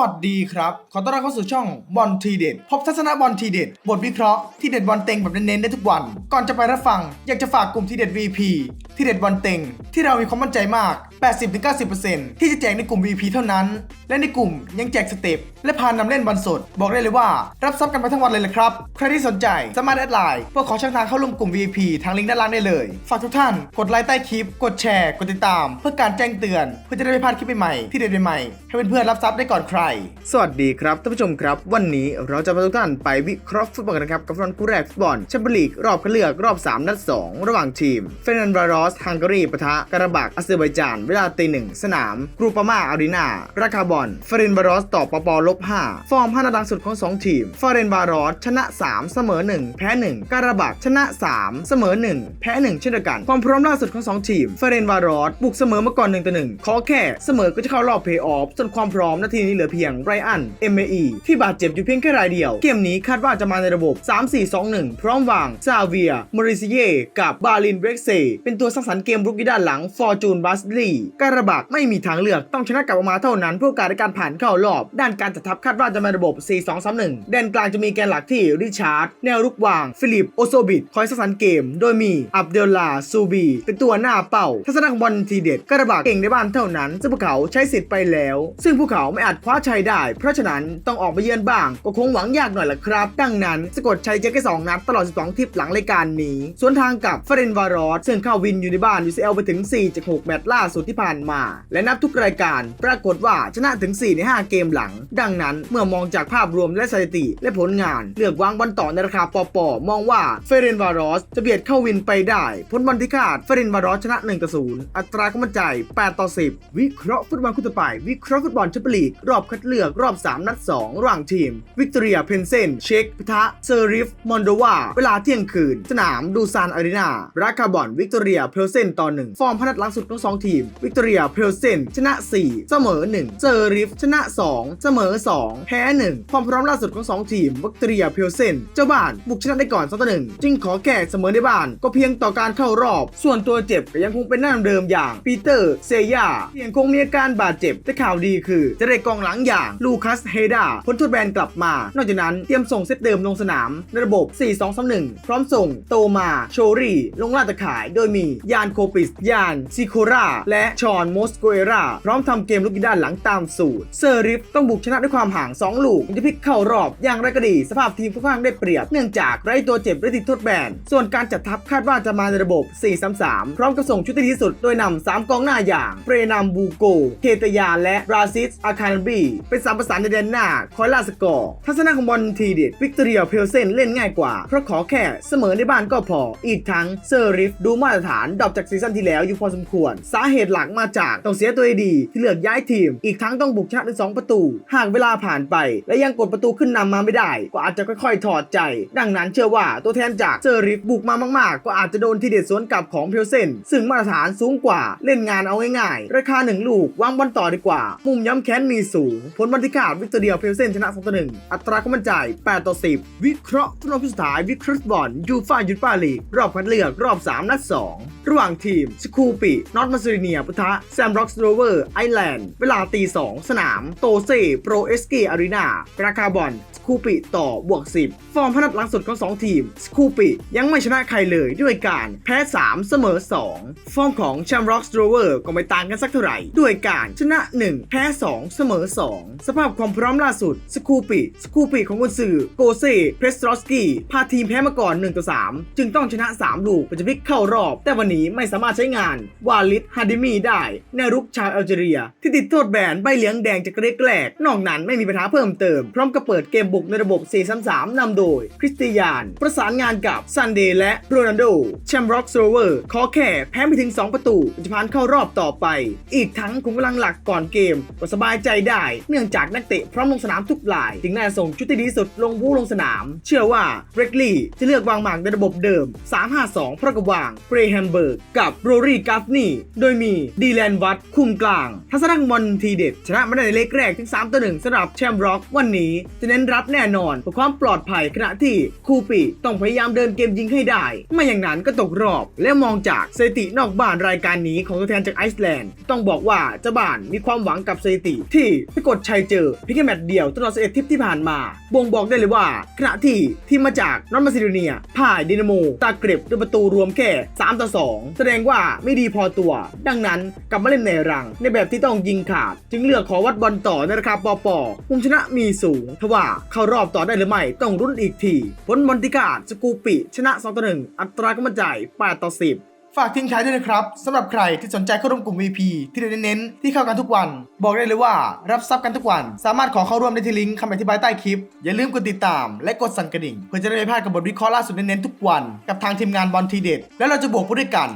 วัสดีครับ ขอต้อนรับเข้าสู่ช่องบอลทีเด็ดพบทัศนะบอลทีเด็ดบทวิเคราะห์ทีเด็ดบอลเต็งแบบเน้นๆได้ทุกวัน ก่อนจะไปรับฟัง อยากจะฝากกลุ่มทีเด็ด VP ที่เด็ดบอลเต็ง ที่เรามีความมั่นใจมาก 80-90%ที่จะแจกในกลุ่ม VP เท่านั้น และในกลุ่มยังแจกสเต็ปและพานนำเล่นบอลสด บอกได้เลยว่า รับซับกันไปทั้งวันเลยละครับ ใครที่สนใจสามารถแอดไลน์เพื่อขอช่องทางเข้าร่วมกลุ่ม VIP ทางลิงก์ด้านล่างได้เลย ฝากทุกท่านกดไลค์ใต้คลิป กดแชร์ กดติดตาม เพื่อการแจ้งเตือน เพื่อจะได้ไม่พลาดคลิปใหม่ๆที่เด็ดใหม่ๆให้เพื่อนๆรับซับได้ก่อนใคร สวัสดีครับท่านผู้ชมครับ วันนี้เราจะพาทุกท่านไปวิเคราะห์ฟุตบอลกันะครับกับฟุตบอลคู่แรกฟุตบอลแชมเปี้ยนลีกรอบคัดเลือกรอบ 3 นัด 2 ระหว่างทีมเฟรนันบารออสฮังการีปะทะการาบักอาเซอร์ไบจาน เวลาตีหนึ่งสนาม กรูปามาอารีนาราคาบอลเฟรนบารอสต่อปปลบ5ฟอร์มห้านัดหลังสุดของ2ทีมเฟรนบารอสชนะ 3 เสมอ 1 แพ้1การาบักชนะ 3 เสมอ 1 แพ้ 1 เช่นเดียวกัน ความพร้อมล่าสุดของ 2 ทีมเฟรนบารอสบุกเสมอมาก่อน1ต่อ1ขอแค่เสมอก็จะเข้ารอบเพย์ออฟส่วนความพร้อมนาทีนี้เหลือเพียงไรอัน MAE ที่บาดเจ็บอยู่เพียงแค่รายเดียว เกมนี้คาดว่าจะมาในระบบ 3-4-2-1 พร้อมวางซาเวียมอริซิเย่กับบาลินเบรกเซเป็นตัวสร้างสรรค์เกมรุกที่ด้านหลังฟอร์จูนบัสลีการะบักไม่มีทางเลือกต้องชนะกลับออกมาเท่านั้นเพื่อกาสในการผ่านเข้ารอบ ด้านการจัดทัพคาดว่าจะมาระบบ 4-2-3-1 แดนกลางจะมีแกนหลักที่ริชาร์ด แนวรุกวาง ฟิลิป โอโซบิดคอยสร้างสรรค์เกม โดยมีอับเดลลาซูบี เป็นตัวหน้าเป้าทัศนะของบอลทีเด็ดการะบักเก่งในบ้านเท่านั้นซึ่งพวกเขาใช้สิทธิ์ไปแล้ว ซึ่งพวกเขาไม่อาจคว้าชัยได้ เพราะฉะนั้นต้องออกไปเยือนบ้าง ก็คงหวังยากหน่อยละครับ ดังนั้นสะกดชัยเจอแค่สองนัดตลอด 12 ทิปหลังรายการนี้ สวนทางกับเฟรนวารอสซึ่งเข้าวินอยู่ในบ้าน UCL ไปถึง4จาก6แมตช์ล่าสุดที่ผ่านมา และนับทุกรายการ ปรากฏว่าชนะถึง 4 ใน 5 เกมหลัง ดังนั้นเมื่อมองจากภาพรวมและสถิติ และผลงาน เลือกวางบอลต่อในราคาปอปอมองว่าเฟรนวารอสจะเบียดเข้าวินไปได้ผลบอลที่คาดเฟรนวารอสชนะ1ต่อ0อัตราความมั่นใจ8ต่อ10 วิเคราะห์ฟุตบอลคู่ต่อไป วิเคราะห์ฟุตบอลแชมเปี้ยนลีกรอบคัดเลือกรอบ 3 นัด 2 ระหว่างทีม วิกตอเรียเพนเซนเช็กปะทะเซอร์ริฟมอนโดวาเวลาเที่ยงคืน สนามดูซานอารีนาราคาบอลวิกตอเรียเพลเซนต่อ1ฟอร์มพนัดลังสุดของทีม วิกตอเรียเพลเซนชนะ 4 เสมอ 1เซอร์ริฟชนะ 2 เสมอ 2 แพ้ 1 ความพร้อมล่าสุดของ 2 ทีม วิกตอเรียเพลเซนเจ้าบ้านบุกชนะได้ก่อน2ต่อ1จึงขอแค่เสมอในบ้าน ก็เพียงต่อการเข้ารอบ ส่วนตัวเจ็บก็ยังคงเป็นหน้าเดิมอย่างปีเตอร์เซย่าที่ยังคงมีอาการบาดเจ็บแต่ข่าวดีคือ จะได้กองหลังอย่างลูคัสเฮดาพ้นทษแบนกลับมา นอกจากนั้นเตรียมส่งเซตเดิมลงสนามในระบบ 4-2-3-1 พร้อมส่งโตมาโชรีลงลาดตะข่ายโดยมียานโคปิส ยานซิโครา และชอนโมสโกเอรา พร้อมทำเกมลุกด้านหลังตามสูตร เซอร์ริฟต้องบุกชนะด้วยความห่าง 2 ลูกจะพลิกเข้ารอบอย่างไรก็ดี สภาพทีมค่อนข้างได้เปรียบ เนื่องจากไร้ตัวเจ็บและติดโทษแบน ส่วนการจัดทัพคาดว่าจะมาในระบบ 4-3-3 พร้อมกับส่งชุดที่ดีที่สุด โดยนำ3กองหน้าอย่างเปรนามบูโก เคตยา และราซิส อาคารบี เป็นสามประสานในแดนหน้า คอยล่าสกอร์ทัศนะของบอลทีเด็ดวิกตอเรียเพลเซนเล่นง่ายกว่า เพราะขอแค่เสมอในบ้านก็พอ อีกทั้งเซอร์ริฟดูมาตรฐานดรอปจากซีซั่นที่แล้วอยู่พอสมควร สาเหตุหลักมาจากต้องเสียตัวดีที่เลือกย้ายทีม อีกทั้งต้องบุกชนะถึงสองประตู หากเวลาผ่านไป และยังกดประตูขึ้นนำมาไม่ได้ ก็อาจจะค่อยๆ ถอดใจ ดังนั้นเชื่อว่าตัวแทนจากเซอร์ริฟบุกมามาก ๆ ก็อาจจะโดนทีเด็ดสวนกลับของเพลเซนซึ่งมาตรฐานสูงกว่าเล่นงานเอาง่ายๆ ราคาหนึ่งลูกวางบอลต่อดีกว่า มุมย้ำแค้นมีสูง ผลบันทิขาดวิกตอเรียเพลเซนชนะ2ต่อ1อัตราความมั่นใจ8ต่อ10 วิเคราะห์ฟุตบอลคู่สุดท้ายวิเคราะห์ฟุตบอลยูฟ่ายุทธปาลีกรอบคัดเลือกรอบ 3 นัด 2 ระหว่างทีม สคูปิ นอตมาซิเนียปะทะแซมร็อกสโรเวอร์ ไอแลนด์ เวลาตี 2 สนาม โตเซ่โปรเอสกีอารีนาราคาบอลสคูปิต่อบวก 10 ฟอร์มพนัดหลังสุดของ 2 ทีม สคูปิยังไม่ชนะใครเลยด้วยการแพ้ 3 เสมอ 2 ฟอร์มของแชมร็อกสโรเวอร์ก็ไม่ต่างกันสักเท่าไหร่ ด้วยการชนะ 1 แพ้ 2 เสมอ 2 สภาพความพร้อมล่าสุด สคูปิ สคูปิของกุนซือโกเซ่เพรสตรอสกี้พาทีมแพ้มาก่อน1ต่อ3จึงต้องชนะ 3 ลูกเพื่อจะพลิกเข้ารอบแต่วันนี้ไม่สามารถใช้งาน วาลิดฮาดิมีได้แนรุกชาวแอลจีเรีย ที่ติดโทษแบนใบเหลืองแดงจากเกรกแรก นอกนั้นไม่มีปัญหาเพิ่มเติม พร้อมกับเปิดเกมบุกในระบบ 4-3-3 นำโดย คริสติยาน ประสานงานกับซันเดย์และโรนัลโดแชมร็อกโซเวอร์ขอแค่แพ้ไปถึง 2 ประตูจะผ่านเข้ารอบต่อไป อีกทั้งคุมกำลังหลักก่อนเกมก็สบายใจได้ เนื่องจากนักเตะพร้อมลงสนามทุกรายจึงน่าส่งชุดที่ดีสุดลงวูลงสนาม เชื่อว่าเบรกลี่จะเลือกวางหมากในระบบเดิม 3-5-2 เพราะกับวางเบรแฮมเบิร์กกับโรรี่กัฟนี่ โดยมีดีแลนวัตคุมกลาง ทัศนคบอลทีเด็ด ชนะมาได้ในเล็กแรกถึง3ต่อ1สำหรับแชมป์ร็อกวันนี้ จะเน้นรับแน่นอนเพื่อความปลอดภัยขณะที่คูปิต้องพยายามเดินเกมยิงให้ได้ ไม่อย่างนั้นก็ตกรอบ และมองจากสถิตินอกบ้านรายการนี้ของตัวแทนจากไอซ์แลนด์ ต้องบอกว่าเจ้าบ้านมีความหวังกับสถิติ ที่ไปกดชัยเจอเพียงแค่แมตช์เดียวตลอด11ทิปที่ผ่านมา บ่งบอกได้เลยว่าขณะที่ทีมมาจากนอร์มาซิโดเนียพ่ายดินาโมตาเกร็บด้วยประตูรวมแค่3ต่อ2 แสดงว่าไม่ดีพอตัว ดังนั้นกลับมาเล่นในรัง ในแบบที่ต้องยิงขาด จึงเลือกขอวัดบอลต่อในราคาปอปอมุมชนะมีสูงทว่าเข้ารอบต่อได้หรือไม่ต้องรุ่นอีกทีผลบอลติกาดสกูปิ ชนะ2ต่อ1อัตรากำมันใจ8ต่อ10 ฝากทิ้งท้ายด้วยนะครับสำหรับใครที่สนใจเข้าร่วมกลุ่ม VP ที่เราเน้นๆที่เข้ากันทุกวัน บอกได้เลยว่ารับทรัพย์กันทุกวัน สามารถขอเข้าร่วมได้ที่ลิงก์คำอธิบายใต้คลิป อย่าลืมกดติดตาม และกดสั่นกระดิ่ง เพื่อจะได้ไม่พลาดกับบทวิเคราะห์ล่าสุดเน้นๆทุกวัน กับทางทีมงานบอลทีเด็ดแล้วเราจะบวกไปด้วยกัน